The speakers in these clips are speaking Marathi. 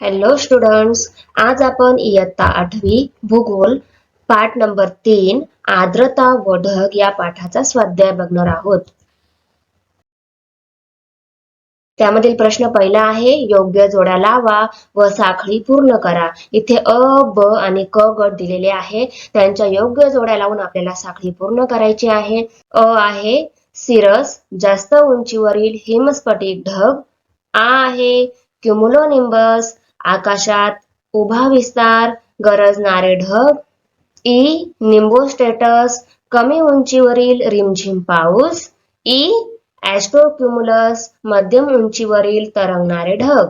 हॅलो स्टुडंट्स आज आपण इयत्ता आठवी भूगोल पाठ नंबर तीन आर्द्रता व ढग या पाठाचा स्वाध्याय बघणार आहोत. त्यामधील प्रश्न पहिला आहे योग्य जोड्या लावा व साखळी पूर्ण करा. इथे अ ब आणि क गट दिलेले आहे. त्यांच्या योग्य जोड्या लावून आपल्याला साखळी पूर्ण करायची आहे. अ आहे सिरस जास्त उंचीवरील हिमस्फटिक ढग. आ आहे क्युमुलोनिंबस. आकाशात उभा विस्तार गरजणारे ढग. ई. निंबोस्टेटस कमी उंचीवरील रिमझिम पाऊस. ई. ॲस्ट्रोक्युमुलस मध्यम उंचीवरील तरंगणारे ढग.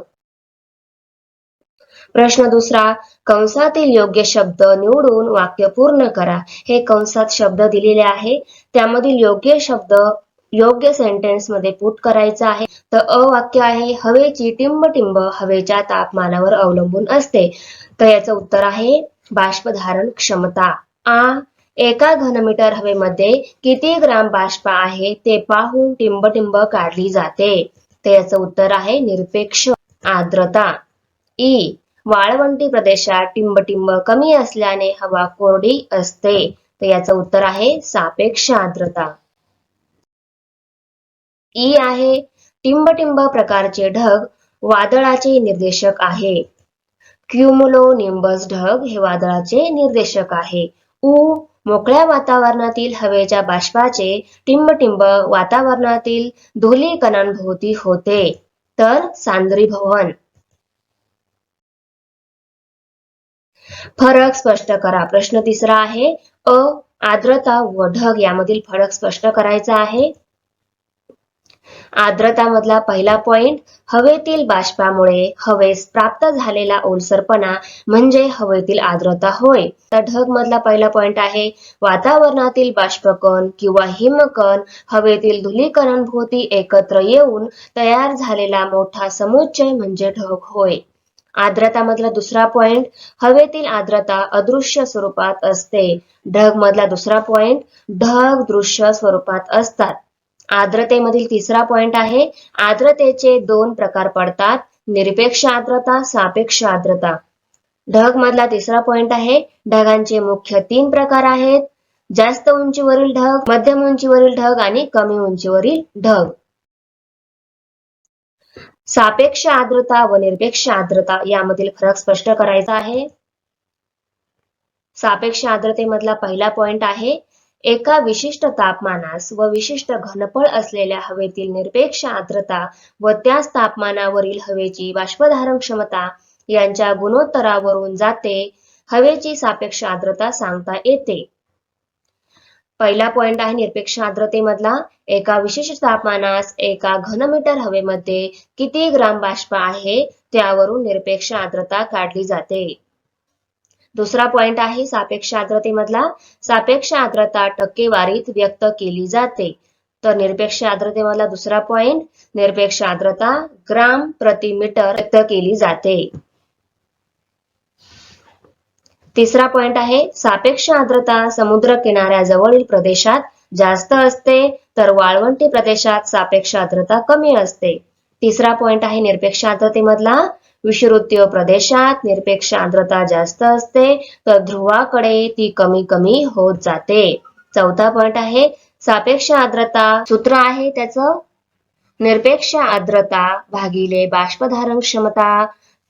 प्रश्न दुसरा कंसातील योग्य शब्द निवडून वाक्य पूर्ण करा. हे कंसात शब्द दिलेले आहे. त्यामधील योग्य शब्द योग्य सेंटेन्समध्ये पुट करायचं आहे. तर अ वाक्य आहे हवेची टिंबटिंब हवेच्या तापमानावर अवलंबून असते. तर याचं उत्तर आहे बाष्पधारण क्षमता. आ एका घनमीटर हवेमध्ये किती ग्राम बाष्प आहे ते पाहून टिंबटिंब काढली जाते. तर याचं उत्तर आहे निरपेक्ष आर्द्रता. ई वाळवंटी प्रदेशात टिंबटिंब कमी असल्याने हवा कोरडी असते. तर याचं उत्तर आहे सापेक्ष आर्द्रता. ई आहे टिंबटिंब प्रकारचे ढग वादळाचे निर्देशक आहे. क्युमुलो निंबस ढग हे वादळाचे निर्देशक आहे. उ मोकळ्या वातावरणातील हवेच्या बाष्पाचे टिंबटिंब वातावरणातील धुलीकणांभोवती होते. तर सांद्रीभवन फरक स्पष्ट करा. प्रश्न तिसरा आहे अ आर्द्रता व ढग यामधील फरक स्पष्ट करायचा आहे. आर्द्रतामधला पहिला पॉइंट हवेतील बाष्पामुळे हवेस प्राप्त झालेला ओलसरपणा म्हणजे हवेतील आर्द्रता होय. तर ढग मधला पहिला पॉइंट आहे वातावरणातील बाष्पकण किंवा हिमकण. हवेतील धुलीकणांभोवती एकत्र येऊन तयार झालेला मोठा समुच्चय म्हणजे ढग होय. आर्द्रता मधला दुसरा पॉइंट हवेतील आर्द्रता अदृश्य स्वरूपात असते. ढग मधला दुसरा पॉइंट ढग दृश्य स्वरूपात असतात. आर्द्रतेमधील तिसरा पॉइंट आहे. आर्द्रतेचे दोन प्रकार पडतात. निरपेक्ष आर्द्रता सापेक्ष आर्द्रता. ढग मधला तिसरा पॉइंट आहे. ढगांचे मुख्य तीन प्रकार आहेत. जास्त उंचीवरील ढग मध्यम उंचीवरील ढग आणि कमी उंचीवरील ढग. सापेक्ष आर्द्रता व निरपेक्ष आर्द्रता यामधील फरक स्पष्ट करायचा आहे. सापेक्ष आर्द्रतेमधला पहिला पॉइंट आहे. एका विशिष्ट तापमानास व विशिष्ट घनफळ असलेल्या हवेतील निरपेक्ष आर्द्रता व त्याच तापमानावरील हवेची बाष्पधारण क्षमता यांच्या गुणोत्तरावरून जाते हवेची सापेक्ष आर्द्रता सांगता येते. पहिला पॉइंट आहे निरपेक्ष आर्द्रतेमधला. एका विशिष्ट तापमानास एका घनमीटर हवेमध्ये किती ग्राम बाष्प आहे त्यावरून निरपेक्ष आर्द्रता काढली जाते. दुसरा पॉइंट आहे सापेक्ष आर्द्रतेमधला. सापेक्ष आर्द्रता टक्केवारीत व्यक्त केली जाते. तर निरपेक्ष आर्द्रतेमधला दुसरा पॉइंट निरपेक्ष आर्द्रता ग्राम प्रति मीटर व्यक्त केली जाते. तिसरा पॉइंट आहे सापेक्ष आर्द्रता समुद्र किनाऱ्याजवळील प्रदेशात जास्त असते तर वाळवंटी प्रदेशात सापेक्ष आर्द्रता कमी असते. तिसरा पॉइंट आहे निरपेक्ष आर्द्रतेमधला विषुवृत्तीय प्रदेशात निरपेक्ष आर्द्रता जास्त असते तर ध्रुवाकडे ती कमी कमी होत जाते. चौथा पॉइंट आहे सापेक्ष आर्द्रता सूत्र आहे त्याचं. निरपेक्ष आर्द्रता भागिले बाष्पधारण क्षमता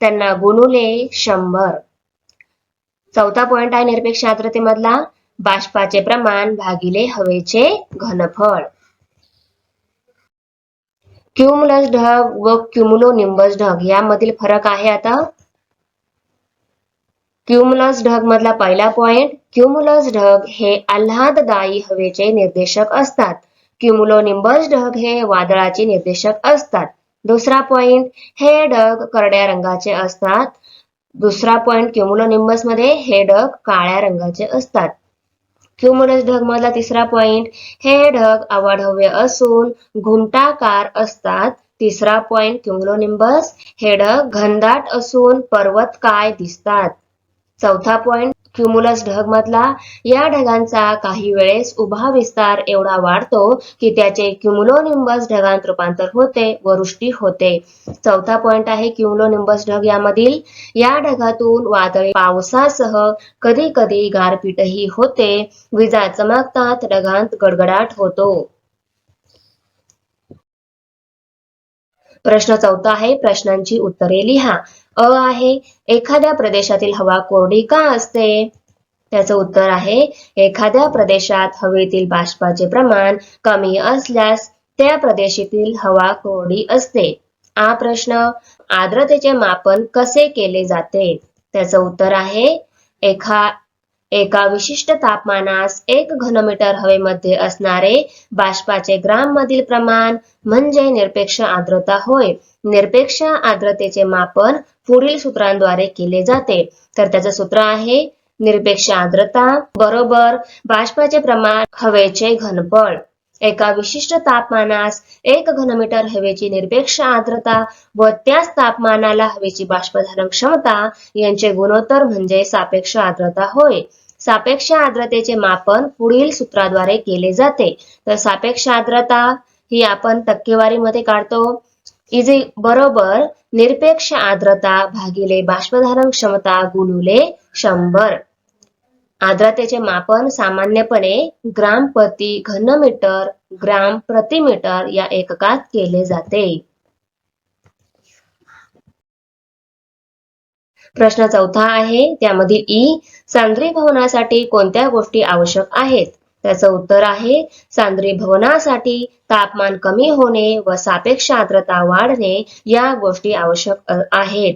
त्यांना गुणुले शंभर. चौथा पॉइंट आहे निरपेक्ष आर्द्रतेमधला बाष्पाचे प्रमाण भागिले हवेचे घनफळ. क्युमुलस ढग व क्युमुलो निंबस ढग यामधील फरक आहे आता. क्युमुलस ढग मधला पहिला पॉइंट क्युमुलस ढग हे आल्हाददायी हवेचे निर्देशक असतात. क्युमुलो निंबस ढग हे वादळाचे निर्देशक असतात. दुसरा पॉइंट हे ढग करड्या रंगाचे असतात. दुसरा पॉइंट क्युमुलोनिंबसमध्ये हे ढग काळ्या रंगाचे असतात. क्युमुलस ढग मधला तिसरा पॉइंट हे ढग अवाढव्य असून घुमटाकार असतात. तिसरा पॉइंट क्युमुलोनिंबस हे ढग घनदाट असून पर्वतकाय दिसतात. चौथा पॉइंट क्युमुलस ढगमधला या ढगांचा काही वेळेस उभा विस्तार एवढा वाढतो की त्याचे क्युमुलोनिंबस ढगांत रूपांतर होते व वृष्टी होते. चौथा पॉइंट आहे क्युमुलोनिंबस ढग यामधील. या ढगातून वादळी पावसासह कधी कधी गारपीटही होते. विजा चमकतात ढगांत गडगडाट होतो. प्रश्न चौथा आहे प्रश्नांची उत्तरे लिहा. अ आहे एखाद्या प्रदेशातील हवा कोरडी का असते? त्याचं उत्तर आहे एखाद्या प्रदेशात हवेतील बाष्पाचे प्रमाण कमी असल्यास त्या प्रदेशातील हवा कोरडी असते. हा प्रश्न आर्द्रतेचे मापन कसे केले जाते? त्याचं उत्तर आहे एखा एका विशिष्ट तापमानास एक घनमीटर हवेमध्ये असणारे बाष्पाचे ग्राम मधील प्रमाण म्हणजे निरपेक्ष आर्द्रता होय. निरपेक्ष आर्द्रतेचे मापन पुढील सूत्रांद्वारे केले जाते. तर त्याचं सूत्र आहे निरपेक्ष आर्द्रता बरोबर बाष्पाचे प्रमाण हवेचे घनफळ एका विशिष्ट तापमानास एक घनमीटर हवेची निरपेक्ष आर्द्रता व त्याच तापमानाला हवेची बाष्पधारण क्षमता यांचे गुणोत्तर म्हणजे सापेक्ष आर्द्रता होय. सापेक्ष आर्द्रतेचे मापन पुढील सूत्राद्वारे केले जाते. तर सापेक्ष आर्द्रता ही आपण टक्केवारीमध्ये काढतो. इज बरोबर? निरपेक्ष आर्द्रता भागिले बाष्पधारण क्षमता गुणुले शंभर. आर्द्रतेचे मापन सामान्यपणे ग्राम प्रति घनमीटर ग्राम प्रति मीटर या एककात केले जाते. प्रश्न चौथा आहे त्यामधील ई सांद्री भवनासाठी कोणत्या गोष्टी आवश्यक आहेत? त्याचं उत्तर आहे सांद्री भवनासाठी तापमान कमी होणे व सापेक्ष आर्द्रता वाढणे या गोष्टी आवश्यक आहेत.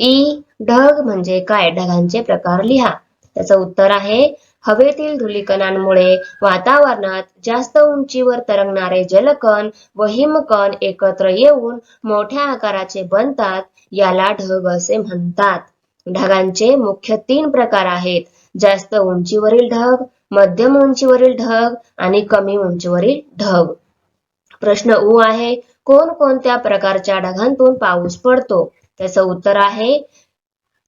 ई ढग म्हणजे काय? ढगांचे प्रकार लिहा. त्याचं उत्तर आहे हवेतील धुलीकणांमुळे वातावरणात जास्त उंचीवर तरंगणारे जलकण व हिमकण एकत्र येऊन मोठ्या आकाराचे बनतात याला ढग असे म्हणतात. ढगांचे मुख्य तीन प्रकार आहेत. जास्त उंचीवरील ढग मध्यम उंचीवरील ढग आणि कमी उंचीवरील ढग. प्रश्न उ आहे कोणकोणत्या प्रकारच्या ढगांतून पाऊस पडतो? त्याचं उत्तर आहे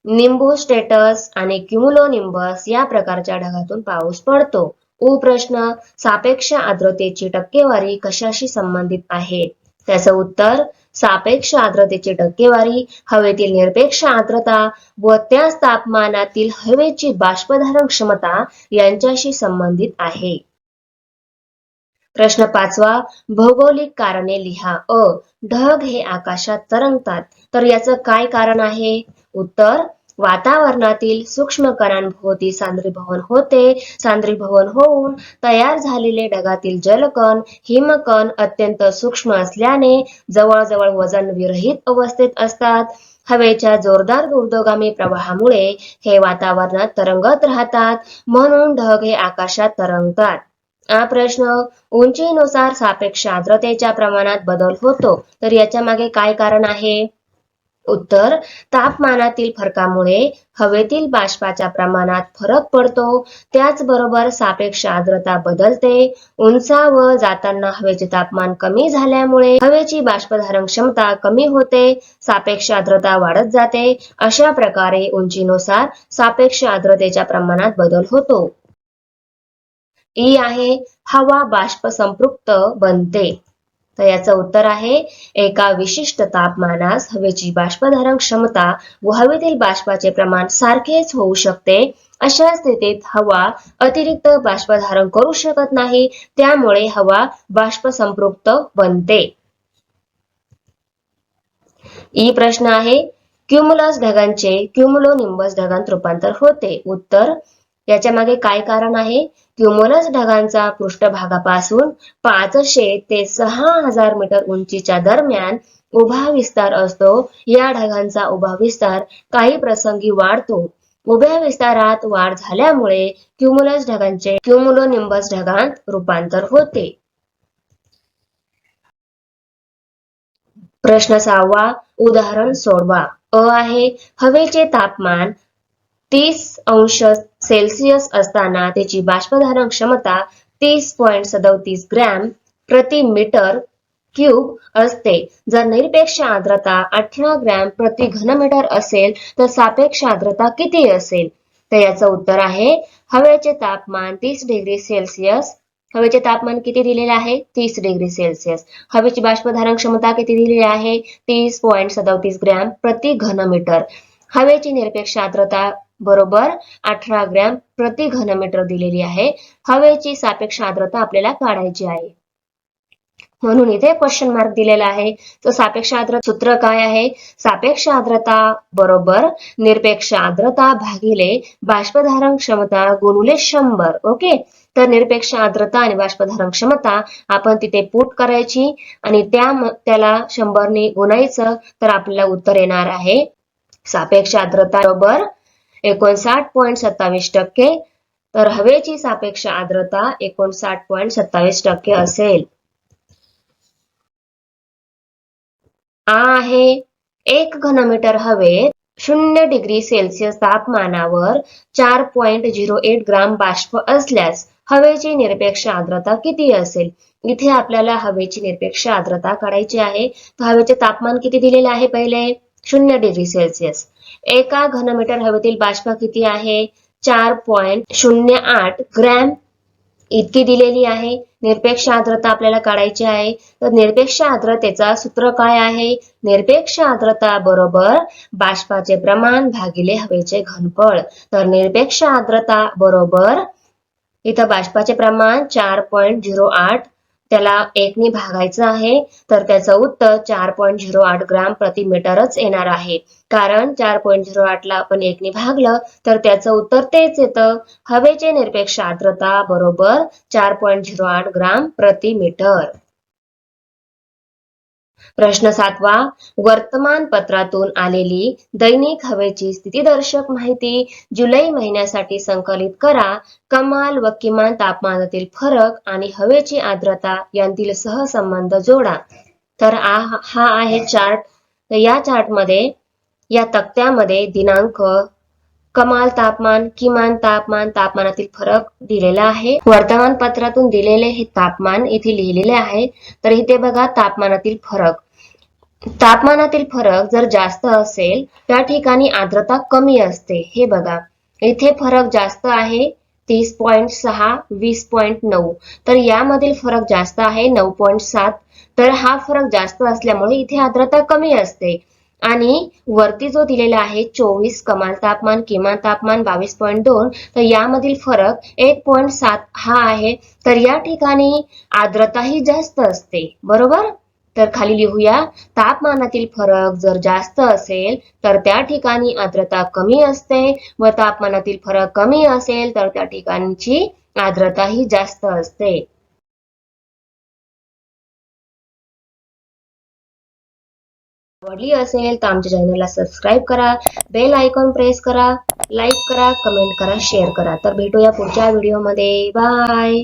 निंबोस्टेटस आणि क्युमुलोनिंबस या प्रकारच्या ढगातून पाऊस पडतो. उ प्रश्न सापेक्ष आर्द्रतेची टक्केवारी कशाशी संबंधित आहे? त्याचं उत्तर सापेक्ष आर्द्रतेची टक्केवारी हवेतील निरपेक्ष आर्द्रता व त्याच तापमानातील हवेची बाष्पधारण क्षमता यांच्याशी संबंधित आहे. प्रश्न पाचवा भौगोलिक कारणे लिहा. अ ढग हे आकाशात तरंगतात. तर याचं काय कारण आहे? उत्तर वातावरणातील सूक्ष्म कणांभोवती सांद्रीभवन होते. सांद्रीभवन होऊन तयार झालेले ढगातील जलकण हिमकण अत्यंत सूक्ष्म असल्याने जवळजवळ वजन विरहित अवस्थेत असतात. हवेच्या जोरदार उर्दोगामी प्रवाहामुळे हे वातावरणात तरंगत राहतात म्हणून ढग हे आकाशात तरंगतात. हा प्रश्न उंचीनुसार सापेक्ष आर्द्रतेच्या प्रमाणात बदल होतो. तर याच्या मागे काय कारण आहे? उत्तर तापमानातील फरकामुळे हवेतील बाष्पाच्या प्रमाणात फरक पडतो. त्याचबरोबर सापेक्ष आर्द्रता बदलते. उंचावर जाताना हवेचे तापमान कमी झाल्यामुळे हवेची बाष्पधारण क्षमता कमी होते. सापेक्ष आर्द्रता वाढत जाते. अशा प्रकारे उंचीनुसार सापेक्ष आर्द्रतेच्या प्रमाणात बदल होतो. ई आहे हवा बाष्प संपृक्त बनते. तर याचं उत्तर आहे एका विशिष्ट तापमानास हवेची बाष्पधारण क्षमता व हवेतील बाष्पाचे प्रमाण सारखेच होऊ शकते. अशा स्थितीत हवा अतिरिक्त बाष्पधारण करू शकत नाही त्यामुळे हवा बाष्प संपृक्त बनते. ई प्रश्न आहे क्युमुलस ढगांचे क्युमुलोनिंबस ढगांत रूपांतर होते. उत्तर याच्या मागे काय कारण आहे? क्युमोलस ढगांचा पृष्ठभागापासून पाचशे ते सहा हजार मीटर उंचीच्या दरम्यान उभा विस्तार असतो. या ढगांचा उभा विस्तार काही प्रसंगी वाढतो. उभ्या विस्तारात वाढ झाल्यामुळे क्युमुलस ढगांचे क्युमुलोनिंबस ढगांत रूपांतर होते. प्रश्न सहावा उदाहरण सोडवा. अ आहे हवेचे तापमान तीस अंश सेल्सिअस असताना त्याची बाष्पधारण क्षमता तीस पॉईंट सदोतीस ग्रॅम प्रति मीटर क्यूब असते. जर निरपेक्ष आर्द्रता अठरा ग्रॅम प्रति घनमीटर असेल तर सापेक्ष आर्द्रता किती असेल? तर याचं उत्तर आहे हवेचे तापमान तीस डिग्री सेल्सिअस. हवेचे तापमान किती दिलेले आहे? तीस डिग्री सेल्सिअस. हवेची बाष्पधारण क्षमता किती दिलेली आहे? तीस पॉईंट सदोतीस ग्रॅम प्रति घनमीटर हवेची निरपेक्ष आर्द्रता बरोबर अठरा ग्रॅम प्रति घनमीटर दिलेली आहे. हवेची सापेक्ष आर्द्रता आपल्याला काढायची आहे. म्हणून इथे क्वेश्चन मार्क दिलेला आहे. तर सापेक्ष आर्द्रता सूत्र काय आहे? सापेक्ष आर्द्रता बरोबर निरपेक्ष आर्द्रता भागिले बाष्पधारण क्षमता गुणुले शंभर. ओके? तर निरपेक्ष आर्द्रता आणि बाष्पधारण क्षमता आपण तिथे पुट करायची आणि त्या त्याला शंभरने गुणायचं तर आपल्याला उत्तर येणार आहे. सापेक्ष आर्द्रता बरोबर एकोणसाठ पॉईंट सत्तावीस टक्के. तर हवेची सापेक्ष आर्द्रता एकोणसाठ पॉईंट सत्तावीस टक्के असेल. आ आहे. एक घनमीटर हवेत शून्य डिग्री सेल्सिअस तापमानावर चार पॉइंट झिरो एट ग्राम बाष्प असल्यास हवेची निरपेक्ष आर्द्रता किती असेल? इथे आपल्याला हवेची निरपेक्ष आर्द्रता काढायची आहे. तर हवेचे तापमान किती दिलेले आहे पहिले? शून्य डिग्री सेल्सिअस. एका घनमीटर हवेतील बाष्प किती आहे? चार पॉइंट शून्य आठ ग्रॅम इतकी दिलेली आहे. निरपेक्ष आर्द्रता आपल्याला काढायची आहे. तर निरपेक्ष आर्द्रतेचा सूत्र काय आहे? निरपेक्ष आर्द्रता बरोबर बाष्पाचे प्रमाण भागिले हवेचे घनफळ. तर निरपेक्ष आर्द्रता बरोबर इथं बाष्पाचे प्रमाण चार पॉईंट झिरो आठ त्याला एकने भागायचं आहे तर त्याचं उत्तर चार पॉईंट झिरो आठ ग्राम प्रति मीटरच येणार आहे. कारण चार पॉईंट झिरो आठला आपण एकने भागलं तर त्याचं उत्तर तेच येतं. हवेचे निरपेक्ष आर्द्रता बरोबर चार पॉईंट झिरो आठ ग्राम प्रति मीटर. प्रश्न सातवा वर्तमानपत्रातून आलेली दैनिक हवेची स्थितीदर्शक माहिती जुलै महिन्यासाठी संकलित करा. कमाल व किमान तापमानातील फरक आणि हवेची आर्द्रता यांतील सहसंबंध जोडा. तर हा आहे चार्ट. या चार्टमध्ये या तक्त्यामध्ये दिनांक कमाल तापमान किमान तापमान तापमानातील फरक दिलेला आहे. वर्तमानपत्रातून दिलेले हे तापमान इथे लिहिलेले आहे. तर इथे बघा तापमानातील फरक. तापमानातील फरक जर जास्त असेल त्या ठिकाणी आर्द्रता कमी असते. हे बघा. इथे फरक जास्त आहे तीस पॉइंट सहा वीस पॉइंट नऊ. तर यामधील फरक जास्त आहे नऊ पॉइंट सात. तर हा फरक जास्त असल्यामुळे इथे आर्द्रता कमी असते. आणि वरती जो दिलेला आहे चोवीस कमाल तापमान किमान तापमान बावीस पॉईंट दोन तर यामधील फरक एक पॉईंट सात हा आहे. तर या ठिकाणी आर्द्रता ही जास्त असते. बरोबर? तर खाली लिहूया तापमानातील फरक जर जास्त असेल तर त्या ठिकाणी आर्द्रता कमी असते. व तापमानातील फरक कमी असेल तर त्या ठिकाणची आर्द्रता ही जास्त असते. आवडली असेल तर आमच्या चॅनलला सबस्क्राईब करा बेल आयकॉन प्रेस करा लाईक करा कमेंट करा शेअर करा. तर भेटूया पुढच्या व्हिडिओमध्ये बाय